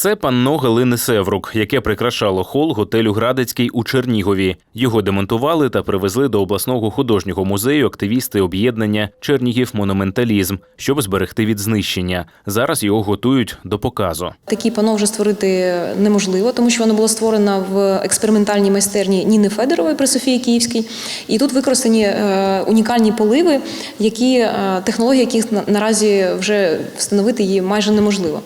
Це панно Галини Севрук, яке прикрашало хол готелю Градецький у Чернігові. Його демонтували та привезли до обласного художнього музею активісти об'єднання Чернігів Монументалізм, щоб зберегти від знищення. Зараз його готують до показу. Такі пано вже створити неможливо, тому що воно було створено в експериментальній майстерні Ніни Федорової при Софії Київській. І тут використані е, унікальні поливи, які е, технології, яких наразі вже встановити її майже неможливо.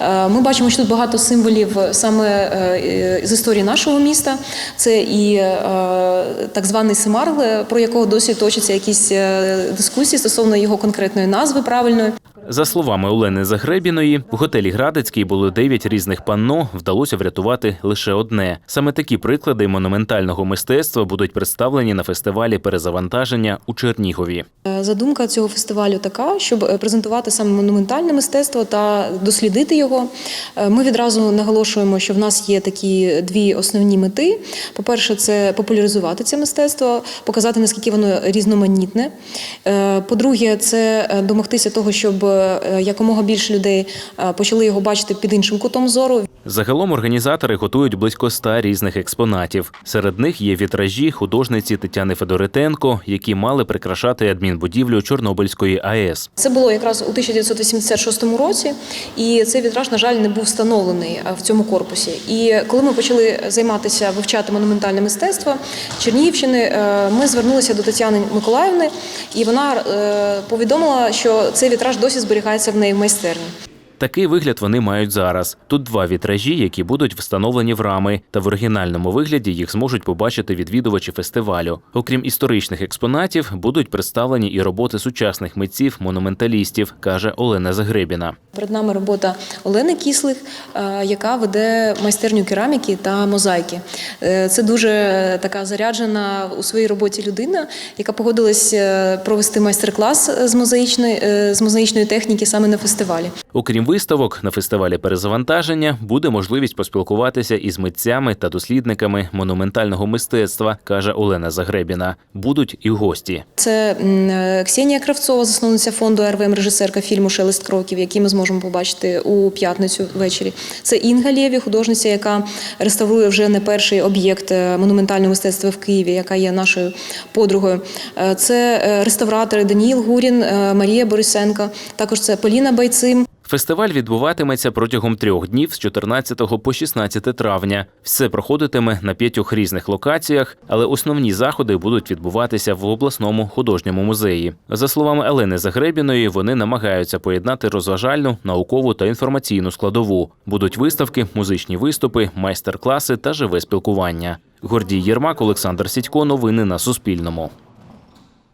Е, Ми бачимо, що тут багато символів саме е, з історії нашого міста. Це і е, так званий Семарл, про якого досі точаться якісь е, дискусії стосовно його конкретної назви правильної. За словами Олени Загребіної, в готелі Градецький було дев'ять різних панно. Вдалося врятувати лише одне. Саме такі приклади монументального мистецтва будуть представлені на фестивалі перезавантаження у Чернігові. Е, Задумка цього фестивалю така, щоб е, презентувати саме монументальне мистецтво та дослідити його. Е, Ми відразу наголошуємо, що в нас є такі дві основні мети. По-перше, це популяризувати це мистецтво, показати наскільки воно різноманітне. По-друге, це домогтися того, щоб якомога більше людей е, почали його бачити під іншим кутом зору. Загалом організатори готують близько ста різних експонатів. Серед них є вітражі художниці Тетяни Федоритенко, які мали прикрашати адмінбудівлю Чорнобильської АЕС. Це було якраз у 1986 році, і цей вітраж, на жаль, не був встановлений е, в цьому корпусі. І коли ми почали займатися вивчати монументальне мистецтво Чернігівщини, е, ми звернулися до Тетяни Миколаївни, і вона е, повідомила, що цей вітраж досі зберігається в неї в майстерні. Такий вигляд вони мають зараз. Тут два вітражі, які будуть встановлені в рами, та в оригінальному вигляді їх зможуть побачити відвідувачі фестивалю. Окрім історичних експонатів, будуть представлені і роботи сучасних митців, монументалістів, каже Олена Загребіна. Перед нами робота Олени Кіслих, е, яка веде майстерню кераміки та мозаїки. Е, Це дуже така заряджена у своїй роботі людина, яка погодилась е, провести майстер-клас з мозаїчної, з мозаїчної техніки саме на фестивалі. Окрім виставок, на фестивалі перезавантаження буде можливість поспілкуватися із митцями та дослідниками монументального мистецтва, каже Олена Загребіна. Будуть і гості. Це Ксенія Кравцова, засновниця фонду РВМ, режисерка фільму Шелест кроків, який ми зможемо побачити у п'ятницю ввечері. Це Інга Лєві, художниця, яка реставрує вже не перший об'єкт е, монументального мистецтва в Києві, яка є нашою подругою. Е, Це е, реставратори Даніїл Гурін, Марія Борисенка, Також це Поліна Байцим. Фестиваль відбуватиметься протягом трьох днів з 14 по 16 травня. Все проходитиме на п'ятьох різних локаціях, але основні заходи будуть відбуватися в обласному художньому музеї. За словами Елени Загребіної, вони намагаються поєднати розважальну, наукову та інформаційну складову. Будуть виставки, музичні виступи, майстер-класи та живе спілкування. Гордій Єрмак, Олександр Сідько. Новини на Суспільному.